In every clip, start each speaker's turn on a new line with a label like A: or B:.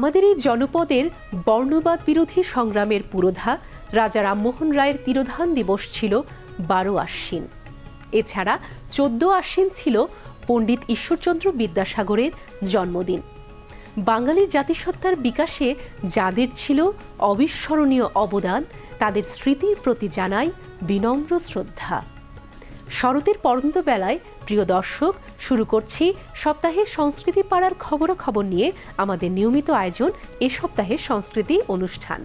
A: আমাদের এই জনপদের বর্ণবাদ বিরোধী সংগ্রামের পুরোধা রাজা রামমোহন রায়ের তিরোধান দিবস ছিল বারো আশ্বিন। এছাড়া চোদ্দ আশ্বিন ছিল পণ্ডিত ঈশ্বরচন্দ্র বিদ্যাসাগরের জন্মদিন। বাঙালির জাতিসত্তার বিকাশে যাদের ছিল অবিস্মরণীয় অবদান, তাদের স্মৃতির প্রতি জানাই বিনম্র শ্রদ্ধা। শরতের পরন্ত বেলায় প্রিয় দর্শক, শুরু করছি সপ্তাহের সংস্কৃতি পাড়ার খবরাখবর নিয়ে আমাদের নিয়মিত আয়োজন এ সপ্তাহের সংস্কৃতি অনুষ্ঠান।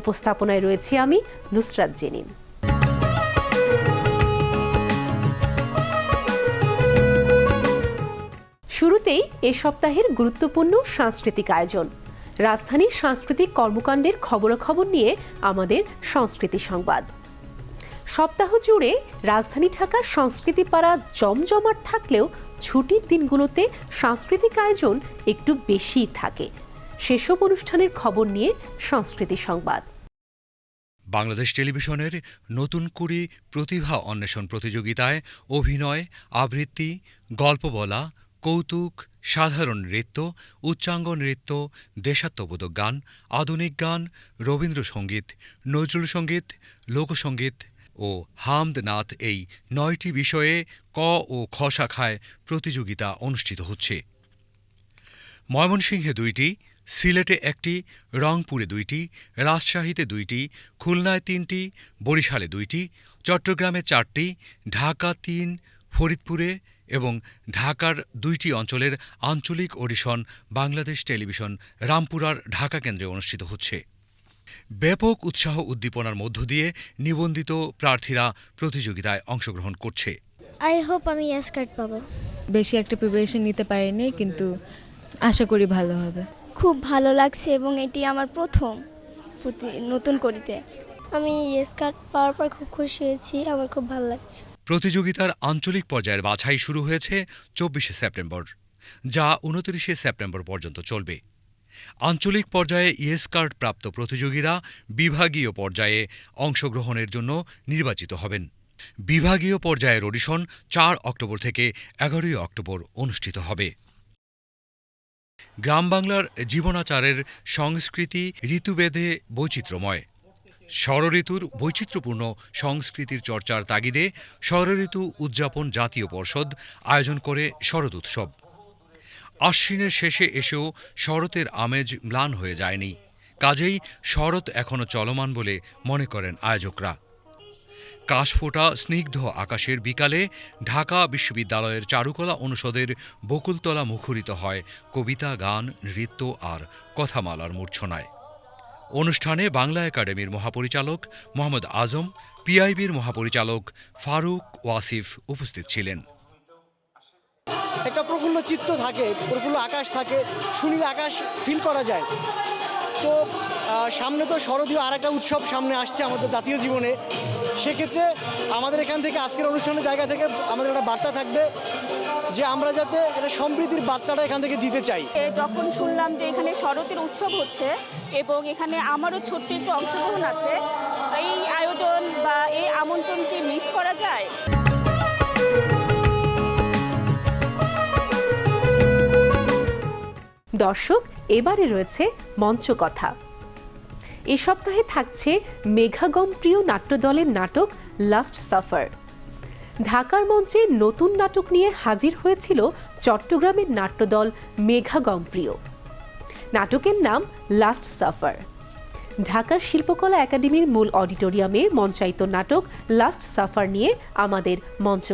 A: উপস্থাপনায় রয়েছি আমি নুসরাত জেনিন। শুরুতেই এ সপ্তাহের গুরুত্বপূর্ণ সাংস্কৃতিক আয়োজন। রাজধানীর সাংস্কৃতিক কর্মকাণ্ডের খবরাখবর নিয়ে আমাদের সংস্কৃতি সংবাদ। সপ্তাহ জুড়ে রাজধানী ঢাকার সংস্কৃতি পাড়া জমজমাট থাকলেও ছুটির দিনগুলোতে সাংস্কৃতিক আয়োজন একটু বেশিই থাকে। সেসব অনুষ্ঠানের খবর নিয়ে সংস্কৃতি সংবাদ।
B: বাংলাদেশ টেলিভিশনের নতুন কুড়ি প্রতিভা অন্বেষণ প্রতিযোগিতায় অভিনয়, আবৃত্তি, গল্প বলা, কৌতুক, সাধারণ নৃত্য, উচ্চাঙ্গ নৃত্য, দেশাত্মবোধক গান, আধুনিক গান, রবীন্দ্রসঙ্গীত, নজরুল সংগীত, লোকসঙ্গীত ও হামদ নাথ এই নয়টি বিষয়ে ক ও খ শাখায় প্রতিযোগিতা অনুষ্ঠিত হচ্ছে। ময়মনসিংহে দুইটি, সিলেটে একটি, রংপুরে দুইটি, রাজশাহীতে দুইটি, খুলনায় তিনটি, বরিশালে দুইটি, চট্টগ্রামে চারটি, ঢাকা তিন, ফরিদপুরে এবং ঢাকার দুইটি অঞ্চলের আঞ্চলিক অডিশন বাংলাদেশ টেলিভিশন রামপুরার ঢাকা কেন্দ্রে অনুষ্ঠিত হচ্ছে। ব্যাপক উৎসাহ উদ্দীপনার মধ্য দিয়ে নিবন্ধিত প্রার্থীরা প্রতিযোগিতায় অংশগ্রহণ করছে।
C: আই হোপ আমি ইয়াস কার্ড পাবো।
D: বেশি একটা প্রিপারেশন নিতে পারিনি কিন্তু আশা করি ভালো হবে।
C: খুব ভালো লাগছে এবং এটি আমার প্রথম প্রতি- নতুন করিতে। আমি ইয়েস কার্ড পাওয়ার পর খুব খুশি হয়েছি আমার খুব ভালো লাগছে।
B: প্রতিযোগিতার আঞ্চলিক পর্যায়ের বাছাই শুরু হয়েছে চব্বিশে সেপ্টেম্বর যা উনত্রিশে সেপ্টেম্বর পর্যন্ত চলবে। আঞ্চলিক পর্যায়ে ইয়েস কার্ড প্রাপ্ত প্রতিযোগীরা বিভাগীয় পর্যায়ে অংশগ্রহণের জন্য নির্বাচিত হবেন। বিভাগীয় পর্যায়ের অডিশন চার অক্টোবর থেকে এগারোই অক্টোবর অনুষ্ঠিত হবে। গ্রাম বাংলার জীবনাচারের সংস্কৃতি ঋতুভেদে বৈচিত্র্যময়। ষড়ঋতুর বৈচিত্র্যপূর্ণ সংস্কৃতির চর্চার তাগিদে ষড়ঋতু উদযাপন জাতীয় পর্ষদ আয়োজন করে শরৎ উৎসব। আশ্বিনের শেষে এসেও শরতের আমেজ ম্লান হয়ে যায়নি। কাজেই শরৎ এখনও চলমান বলে মনে করেন আয়োজকরা। কাশফোটা স্নিগ্ধ আকাশের বিকালে ঢাকা বিশ্ববিদ্যালয়ের চারুকলা অনুষদের বকুলতলা মুখরিত হয় কবিতা, গান, নৃত্য আর কথামালার মূর্ছনায়। অনুষ্ঠানে বাংলা একাডেমির মহাপরিচালক মোহাম্মদ আজম, পিআইবির মহাপরিচালক ফারুক ওয়াসিফ উপস্থিত ছিলেন।
E: একটা প্রফুল্ল চিত্ত থাকে, প্রফুল্ল আকাশ থাকে, সুনীল আকাশ ফিল করা যায়। তো সামনে তো শরদীয় আর একটা উৎসব সামনে আসছে আমাদের জাতীয় জীবনে। সেক্ষেত্রে আমাদের এখান থেকে আজকের অনুষ্ঠানের জায়গা থেকে আমাদের একটা বার্তা থাকবে যে আমরা যাতে এটা সমৃদ্ধির বার্তাটা এখান থেকে দিতে চাই।
F: যখন শুনলাম যে এখানে শরতের উৎসব হচ্ছে এবং এখানে আমারও ছোট্ট একটু অংশগ্রহণ আছে, এই আয়োজন বা এই আমন্ত্রণ কি মিস করা যায়?
A: দর্শক, এবারে রয়েছে মঞ্চ কথা এ সপ্তাহে থাকছে মেঘাগম প্রিয় নাট্যদলের নাটক লাস্ট সাফার। ঢাকার মঞ্চে নতুন নাটক নিয়ে হাজির হয়েছিল চট্টগ্রামের নাট্যদল মেঘাগম প্রিয়। নাটকের নাম লাস্ট সাফার। ঢাকার শিল্পকলা একাডেমির মূল অডিটোরিয়ামে মঞ্চায়িত নাটক লাস্ট সাফার নিয়ে আমাদের মঞ্চ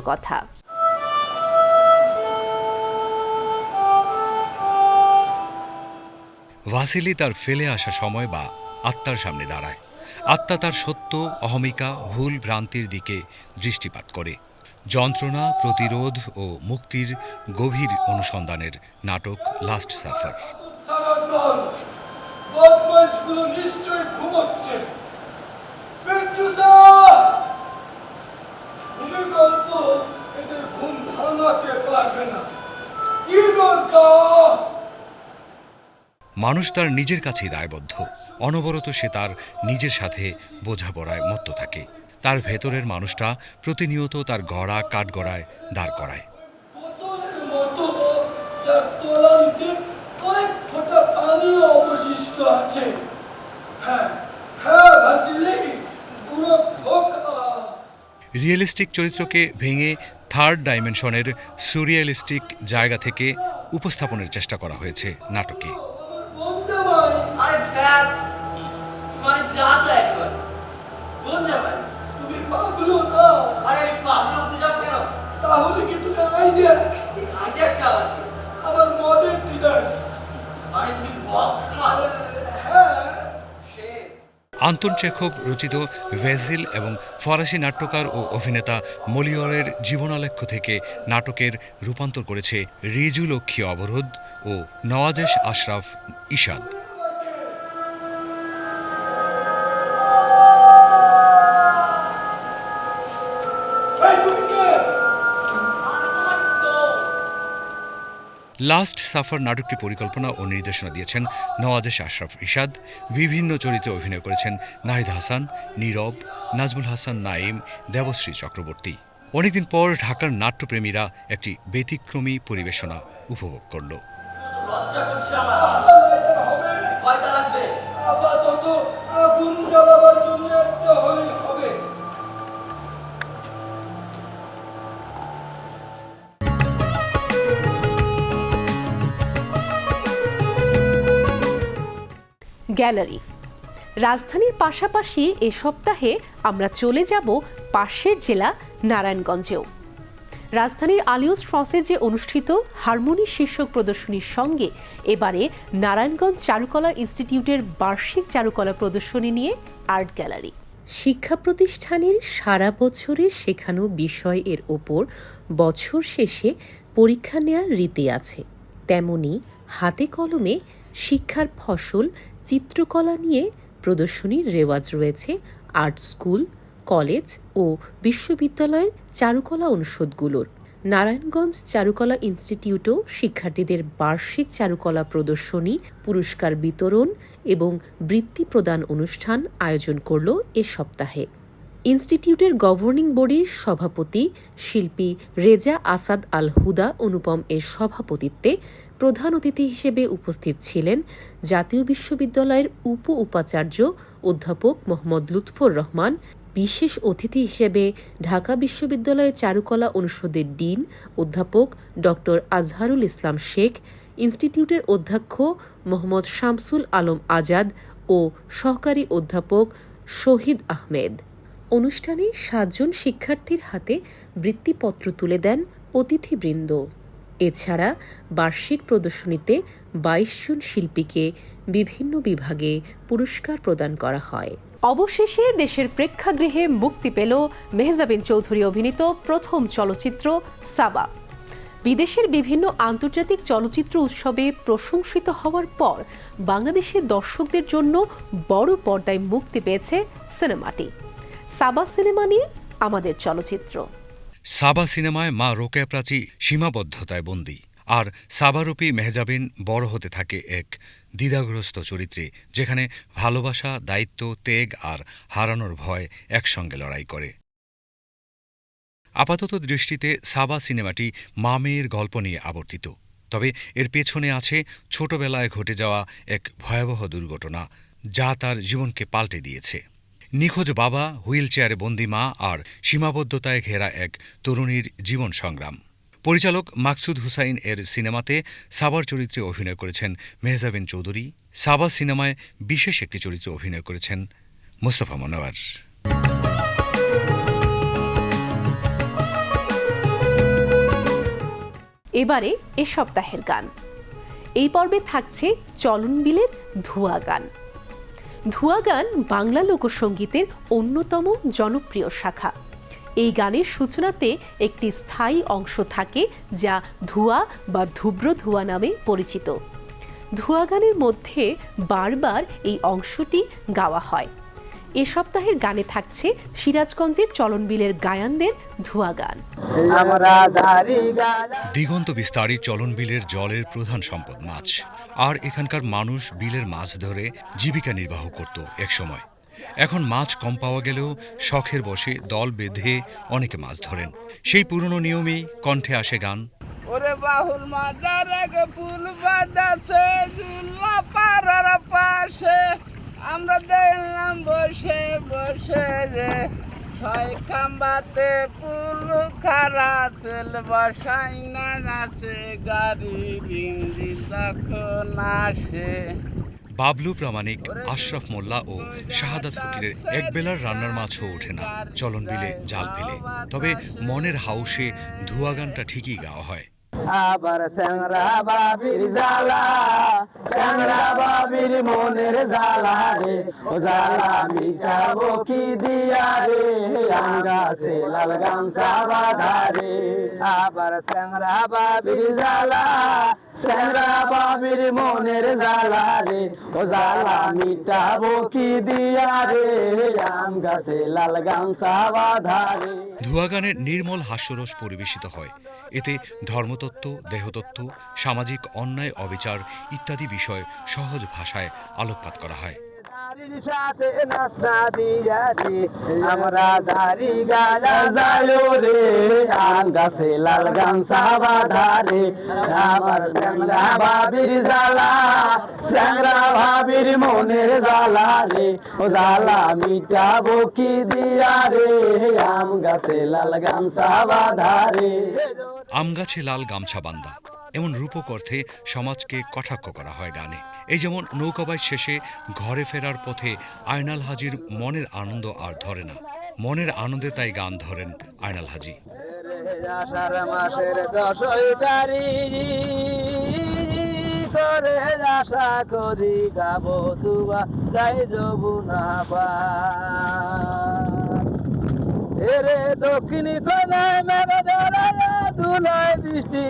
B: ভাসিলি তার ফেলে আসা সময় বা আত্মার সামনে দাঁড়ায়। আত্মা তার সত্য, অহমিকা, ভুল ভ্রান্তির দিকে দৃষ্টিপাত করে। যন্ত্রণা, প্রতিরোধ ও মুক্তির গভীর অনুসন্ধানের নাটক লাস্ট সাফার
G: ভূমিকম্প এদের ঘুম ভাঙাতে পারবে না।
B: মানুষ তার নিজের কাছেই দায়বদ্ধ। অনবরত সে তার নিজের সাথে বোঝাপড়ায় মত্ত থাকে। তার ভেতরের মানুষটা প্রতিনিয়ত তার গড়া কাঠগড়ায় দাঁড় করায়।
G: আছে। হ্যাঁ হ্যাঁ পুরো
B: রিয়েলিস্টিক চরিত্রকে ভেঙে থার্ড ডাইমেনশনের সুরিয়ালিস্টিক জায়গা থেকে উপস্থাপনের চেষ্টা করা হয়েছে নাটকে।
H: আরে মানে যা তা একবার। কোন যাবে
G: তুমি পাগলো না।
H: আরে আমি হতে যাব কেন?
G: তাহলে কি তুমি আইজ্যাক?
H: আজ একটা আবার?
G: আমার মদের ডিলার
H: মানে তুমি মদ খাও?
G: হ্যাঁ।
B: আন্তন চেখব রচিত ভেজিল এবং ফরাসি নাট্যকার ও অভিনেতা মলিয়রের জীবনালেখ্য থেকে নাটকের রূপান্তর করেছে রিজু লক্ষ্মী অবরোধ ও নওয়াজেশ আশরাফ ইশাদ লাস্ট সাফার নাটকটি পরিকল্পনা ও নির্দেশনা দিয়েছেন নওয়াজেশ আশরাফ ইশাদ বিভিন্ন চরিত্রে অভিনয় করেছেন নাহিদ হাসান নীরব নাজমুল হাসান নাইম দেবশ্রী চক্রবর্তী। অনেকদিন পর ঢাকার নাট্যপ্রেমীরা একটি ব্যতিক্রমী পরিবেশনা উপভোগ করল।
H: কয়টা লাগবে?
G: আপাতত আগুন জ্বালাবার জন্য
A: গ্যালারি। রাজধানীর পাশাপাশি এ সপ্তাহে আমরা চলে যাব পাশের জেলা নারায়ণগঞ্জেও। রাজধানীর আলিউস যে অনুষ্ঠিত হারমোনি শীর্ষক প্রদর্শনীর সঙ্গে এবারে নারায়ণগঞ্জ চারুকলা ইনস্টিটিউটের বার্ষিক চারুকলা প্রদর্শনী নিয়ে আর্ট গ্যালারি। শিক্ষা প্রতিষ্ঠানের সারা বছরে শেখানো বিষয় এর ওপর বছর শেষে পরীক্ষা নেওয়ার রীতি আছে। তেমনি হাতে কলমে শিক্ষার ফসল চিত্রকলা নিয়ে প্রদর্শনীর রেওয়াজ রয়েছে আর্ট স্কুল, কলেজ ও বিশ্ববিদ্যালয়ের চারুকলা অনুষদগুলোর। নারায়ণগঞ্জ চারুকলা ইনস্টিটিউটও শিক্ষার্থীদের বার্ষিক চারুকলা প্রদর্শনী, পুরস্কার বিতরণ এবং বৃত্তি প্রদান অনুষ্ঠান আয়োজন করল এ সপ্তাহে। ইনস্টিটিউটের গভর্নিং বডির সভাপতি শিল্পী রেজা আসাদ আল হুদা অনুপম এর সভাপতিত্বে প্রধান অতিথি হিসেবে উপস্থিত ছিলেন জাতীয় বিশ্ববিদ্যালয়ের উপ উপাচার্য অধ্যাপক মোহাম্মদ লুৎফর রহমান, বিশেষ অতিথি হিসেবে ঢাকা বিশ্ববিদ্যালয়ের চারুকলা অনুষদের ডিন অধ্যাপক ডক্টর আজহারুল ইসলাম শেখ, ইনস্টিটিউটের অধ্যক্ষ মোহাম্মদ শামসুল আলম আজাদ ও সহকারী অধ্যাপক শহীদ আহমেদ। অনুষ্ঠানে সাতজন শিক্ষার্থীর হাতে বৃত্তিপত্র তুলে দেন অতিথিবৃন্দ। এছাড়া বার্ষিক প্রদর্শনীতে বাইশ জন শিল্পীকে বিভিন্ন বিভাগে পুরস্কার প্রদান করা হয়। অবশেষে দেশের প্রেক্ষাগৃহে মুক্তি পেল মেহজাবিন চৌধুরী অভিনীত প্রথম চলচ্চিত্র সাবা। বিদেশের বিভিন্ন আন্তর্জাতিক চলচ্চিত্র উৎসবে প্রশংসিত হওয়ার পর বাংলাদেশের দর্শকদের জন্য বড় পর্দায় মুক্তি পেয়েছে সিনেমাটি। সাবা সিনেমা নিয়ে আমাদের চলচ্চিত্র।
B: সাবা সিনেমায় মা রোকেয়া প্রাচী সীমাবদ্ধতায় বন্দী আর সাবারূপী মেহজাবিন বড় হতে থাকে এক দ্বিধাগ্রস্ত চরিত্রে, যেখানে ভালোবাসা, দায়িত্ব তেগ আর হারানোর ভয় একসঙ্গে লড়াই করে। আপাতত দৃষ্টিতে সাবা সিনেমাটি মা মেয়ের গল্প নিয়ে আবর্তিত, তবে এর পেছনে আছে ছোটবেলায় ঘটে যাওয়া এক ভয়াবহ দুর্ঘটনা, যা তার জীবনকে পাল্টে দিয়েছে। নিখোঁজ বাবা হুইল চেয়ারে বন্দি মা আর সীমাবদ্ধতায় ঘেরা এক তরুণীর জীবন সংগ্রাম। পরিচালক মাকসুদ হুসাইন এর সিনেমাতে সাবার চরিত্রে অভিনয় করেছেন মেহজাবিন চৌধুরী। সাবা সিনেমায় বিশেষ একটি চরিত্রে অভিনয় করেছেন মোস্তফা মনোয়ার।
A: এবারে এ সপ্তাহের গান। এই পর্বে থাকছে চলন বিলের ধোয়া গান। ধোয়া গান বাংলা লোকসঙ্গীতের অন্যতম জনপ্রিয় শাখা। এই গানের সূচনাতে একটি স্থায়ী অংশ থাকে যা ধুয়া বা ধুব্র ধুয়া নামে পরিচিত। ধুয়া গানের মধ্যে বারবার এই অংশটি গাওয়া হয়। এ সপ্তাহের গানে থাকছে সিরাজগঞ্জের চলনবিলের গায়ানদের ধোয়া গান।
B: দিগন্ত বিস্তারী চলন বিলের জলের প্রধান সম্পদ মাছ। আর এখানকার মানুষ বিলের মাছ ধরে জীবিকা নির্বাহ করত একসময়। এখন মাছ কম পাওয়া গেলেও শখের বসে দল বেঁধে অনেকে মাছ ধরেন। সেই পুরনো নিয়মেই কণ্ঠে আসে গান।
I: ওরে বাহুল মাজার ফুল পাড়ার পাশে। আমরা দেখলাম বসে বসে যে ছয় খাম্বাতে পুলু খারা তেল বসাই না নাচে গাড়ি রিঙ্গি তখন আসে।
B: বাবলু প্রামাণিক আশরাফ মোল্লা ও শাহাদাত ফকিরের একবেলার রান্নার মাছও ওঠে না। চলন বিলে জাল ফেলে। তবে মনের হাউসে ধুয়া গানটা ঠিকই গাওয়া হয়।
I: আবার স্যাংরা বাবির জালা স্যাংরা বাবির মনের জালা রে। ও জালা মিটাবো কি দিয়া রে? আম গাছে লাল গামছা বাধা রে। আবার স্যাংরা বাবির জ্বালা স্যাংরা বাবির মনের জ্বালা রে, ও জ্বালা মিটাবো কি দিয়া রে? আম গাছে লাল গামছা বাধা রে।
B: নির্মল হাস্যরস পরিবেশিত হয়। এতে ধর্মতত্ত্ব, দেহতত্ত্ব, সামাজিক অন্যায়, অবিচার ইত্যাদি বিষয় সহজ ভাষায় আলোকপাত করা হয়।
I: দাড়ির সাথে নাস্তা দিয়া রে আমরা দাড়ি গায়া যাইও রে আম গাছে লাল গামছা বাঁধা রে। আমার স্যাংরা ভাবির জ্বালা স্যাংরা ভাবির মনের জ্বালা রে। ও জ্বালা মিটাবো কি দিয়া রে আম গাছে লাল গামছা বাঁধা রে।
B: আম গাছে লাল গামছা বান্দা এমন রূপক অর্থে সমাজকে কটাক্ষ করা হয় গানে। এই যেমন নৌকাবাই শেষে ঘরে ফেরার পথে আয়নাল হাজির মনের আনন্দ আর ধরে না। মনের আনন্দে তাই গান ধরেন আয়নাল হাজি।
I: মাসের করে আশা করি এরে দক্ষিণী কোনায় মেঘ ধরায় দুলায় বৃষ্টি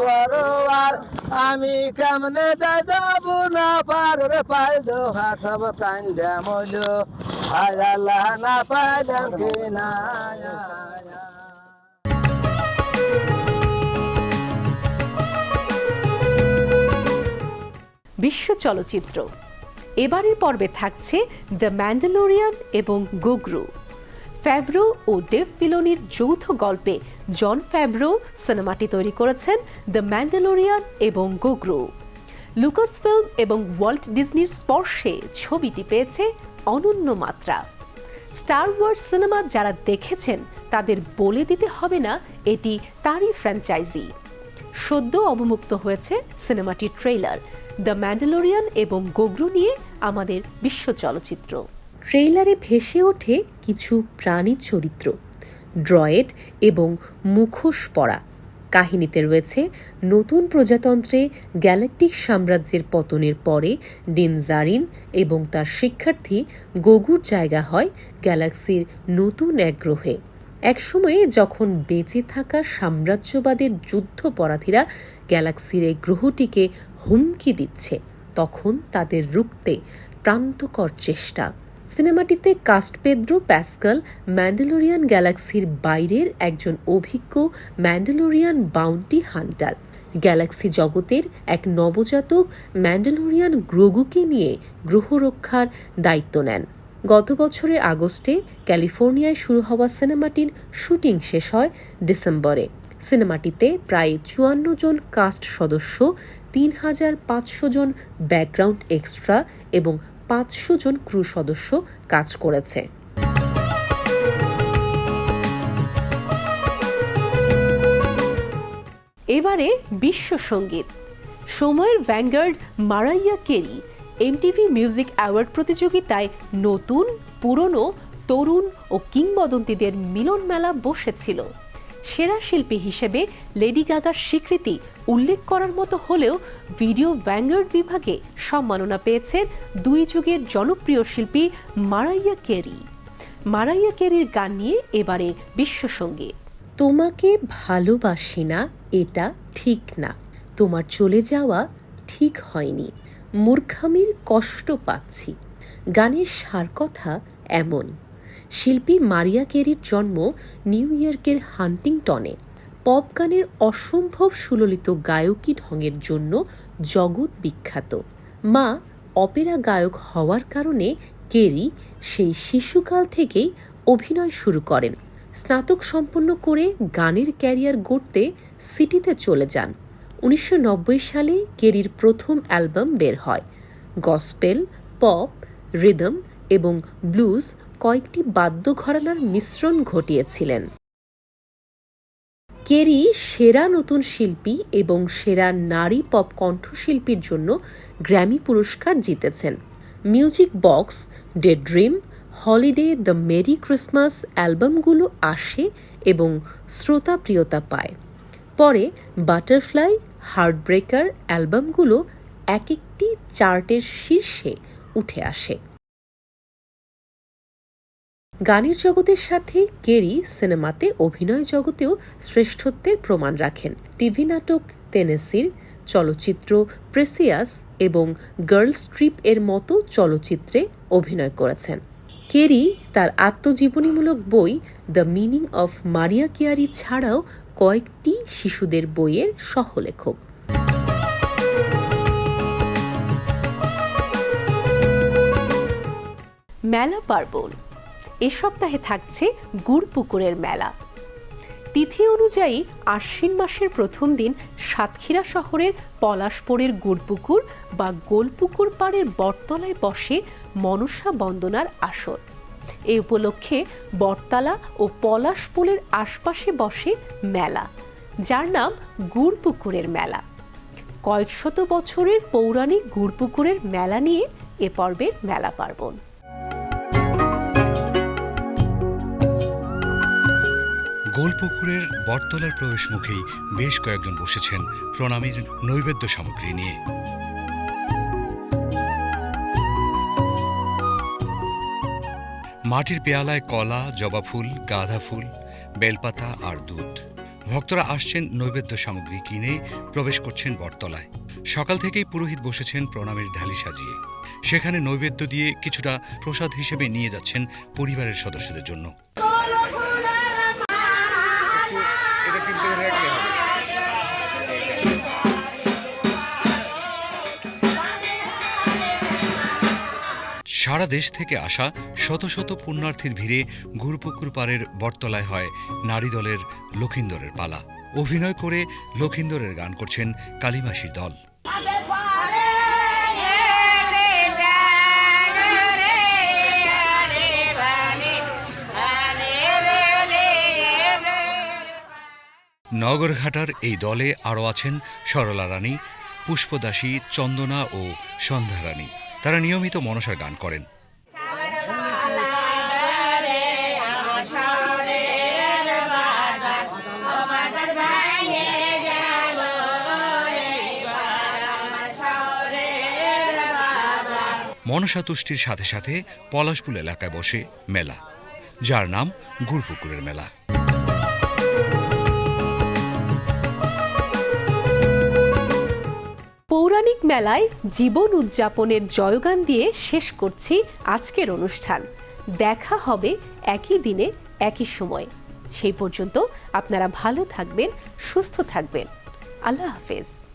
I: বড়োয়ার আমি কেমনে না পার রে পাইলো হাসব কান্দা মইল আয়াল্লাহ না পাইলাম কে না
A: বিশ্ব চলচ্চিত্র। এবারের পর্বে থাকছে দ্য ম্যান্ডালোরিয়ান এবং গুগ্রু ফ্যাব্রো ও ডেভ পিলোনির যৌথ গল্পে জন ফ্যাব্রো সিনেমাটি তৈরি করেছেন দ্য ম্যান্ডালোরিয়ান এবং গুগ্রু লুকাস ফিল্ম এবং ওয়াল্ট ডিজনির স্পর্শে ছবিটি পেয়েছে অনন্য মাত্রা। স্টার ওয়ার্স সিনেমা যারা দেখেছেন তাদের বলে দিতে হবে না, এটি তারই ফ্র্যাঞ্চাইজি। সদ্য অবমুক্ত হয়েছে সিনেমাটির ট্রেইলার দ্য ম্যান্ডালোরিয়ান এবং গোগ্রু নিয়ে আমাদের বিশ্ব চলচ্চিত্র। ট্রেইলারে ভেসে ওঠে কিছু প্রাণী চরিত্র, ড্রয়েড এবং মুখোশ পরা। কাহিনীতে রয়েছে নতুন প্রজাতন্ত্রে গ্যালাকটিক সাম্রাজ্যের পতনের পরে ডিনজারিন এবং তার শিক্ষার্থী গগুর জায়গা হয় গ্যালাক্সির নতুন এক গ্রহে। একসময়ে যখন বেঁচে থাকা সাম্রাজ্যবাদের যুদ্ধপরাধীরা গ্যালাক্সির এই গ্রহটিকে হুমকি দিচ্ছে, তখন তাদের রুখতে প্রান্তকর চেষ্টা। সিনেমাটিতে কাস্ট পেদ্রো প্যাসকাল ম্যান্ডেলোরিয়ান গ্যালাক্সির বাইরের একজন অভিজ্ঞ ম্যান্ডেলোরিয়ান বাউন্টি হান্টার। গ্যালাক্সি জগতের এক নবজাতক ম্যান্ডেলোরিয়ান গ্রগুকে নিয়ে গ্রহ রক্ষার দায়িত্ব নেন। গত বছরের আগস্টে ক্যালিফোর্নিয়ায় শুরু হওয়া সিনেমাটির শুটিং শেষ হয় ডিসেম্বরে। সিনেমাটিতে প্রায় চুয়ান্ন জন কাস্ট সদস্য, তিন হাজার পাঁচশো জন ব্যাকগ্রাউন্ড এক্সট্রা এবং পাঁচশো জন ক্রু সদস্য কাজ করেছে। এবারে বিশ্ব সংগীত। সময়ের vanguard Mariah Carey MTV music award প্রতিযোগিতায় নতুন, পুরনো, তরুণ ও কিংবদন্তিদের মিলন মেলা বসেছিল। সেরা শিল্পী হিসেবে লেডি গাগার স্বীকৃতি উল্লেখ করার মতো হলেও ভিডিও ভ্যাঙ্গার্ড বিভাগে সম্মাননা পেয়েছেন দুই যুগের জনপ্রিয় শিল্পী মারাইয়া কেরি। মারাইয়া কেরির গান নিয়ে এবারে বিশ্বসঙ্গীত তোমাকে ভালোবাসি না, এটা ঠিক না। তোমার চলে যাওয়া ঠিক হয়নি। মূর্খামির কষ্ট পাচ্ছি। গানের সার কথা এমন। শিল্পী মারিয়া কেরির জন্ম নিউ ইয়র্কের হান্টিংটনে। পপ গানের অসম্ভব সুললিত গায়কী ঢঙের জন্য জগৎ বিখ্যাত। মা অপেরা গায়ক হওয়ার কারণে কেরি সেই শিশুকাল থেকেই অভিনয় শুরু করেন। স্নাতক সম্পন্ন করে গানের ক্যারিয়ার গড়তে সিটিতে চলে যান। উনিশশো নব্বই সালে কেরির প্রথম অ্যালবাম বের হয়। গসপেল, পপ, রিদম এবং ব্লুজ কয়েকটি বাদ্য ঘরানার মিশ্রণ ঘটিয়েছিলেন। কেরি সেরা নতুন শিল্পী এবং সেরা নারী পপ কণ্ঠশিল্পীর জন্য গ্র্যামি পুরস্কার জিতেছেন। Music box, day dream, holiday, the merry Christmas অ্যালবামগুলো আসে এবং শ্রোতা প্রিয়তা পায়। পরে বাটারফ্লাই, হার্টব্রেকার অ্যালবামগুলো এক একটি চার্টের শীর্ষে উঠে আসে। গানের জগতের সাথে কেরি সিনেমাতে অভিনয় জগতেও শ্রেষ্ঠত্বের প্রমাণ রাখেন। টিভি নাটক তেনেসির চলচ্চিত্র প্রেসিয়াস এবং গার্লস ট্রিপ এর মতো চলচ্চিত্রে অভিনয় করেছেন। কেরি তার আত্মজীবনীমূলক বই the meaning of Mariah Carey ছাড়াও কয়েকটি শিশুদের বইয়ের সহলেখক। মেলা পার্বণ। এ সপ্তাহে থাকছে গুড়পুকুরের মেলা। তিথি অনুযায়ী আশ্বিন মাসের প্রথম দিন সাতক্ষীরা শহরের পলাশপুরের গুড়পুকুর বা গোলপুকুর পাড়ের বটতলায় বসে মনসা বন্দনার আসর। এ উপলক্ষে বটতলা ও পলাশপুলের আশপাশে বসে মেলা, যার নাম গুড়পুকুরের মেলা। কয়েকশত বছরের পৌরাণিক গুড়পুকুরের মেলা নিয়ে এ পর্বের মেলা পার্বণ।
B: গোলপুকুরের বটতলার প্রবেশ মুখেই বেশ কয়েকজন বসেছেন প্রণামীর নৈবেদ্য সামগ্রী নিয়ে। মাটির পেয়ালায় কলা, জবা ফুল গাঁধা ফুল, বেলপাতা আর দুধ। ভক্তরা আসছেন নৈবেদ্য সামগ্রী কিনে প্রবেশ করছেন বটতলায়। সকাল থেকেই পুরোহিত বসেছেন প্রণামের ঢালি সাজিয়ে। সেখানে নৈবেদ্য দিয়ে কিছুটা প্রসাদ হিসেবে নিয়ে যাচ্ছেন পরিবারের সদস্যদের জন্য। সারা দেশ থেকে আসা শত শত পুণ্যার্থীর ভিড়ে গুরুপুকুর পাড়ের বটতলায় হয় নারী দলের লখিন্দরের পালা। অভিনয় করে লখিন্দরের গান করছেন কালিমাসি দল। নগরঘাটার এই দলে আরও আছেন সরলা রানী, পুষ্পদাসী, চন্দনা ও সন্ধ্যা রানী। তারা নিয়মিত মনসার গান করেন। মনসা তুষ্টির সাথে সাথে পলাশপুল এলাকায় বসে মেলা, যার নাম গুড়পুকুরের মেলা।
A: মেলায় জীবন উদযাপনের জয়গান দিয়ে শেষ করছি আজকের অনুষ্ঠান। দেখা হবে একই দিনে, একই সময়। সেই পর্যন্ত আপনারা ভালো থাকবেন, সুস্থ থাকবেন। আল্লাহ হাফেজ।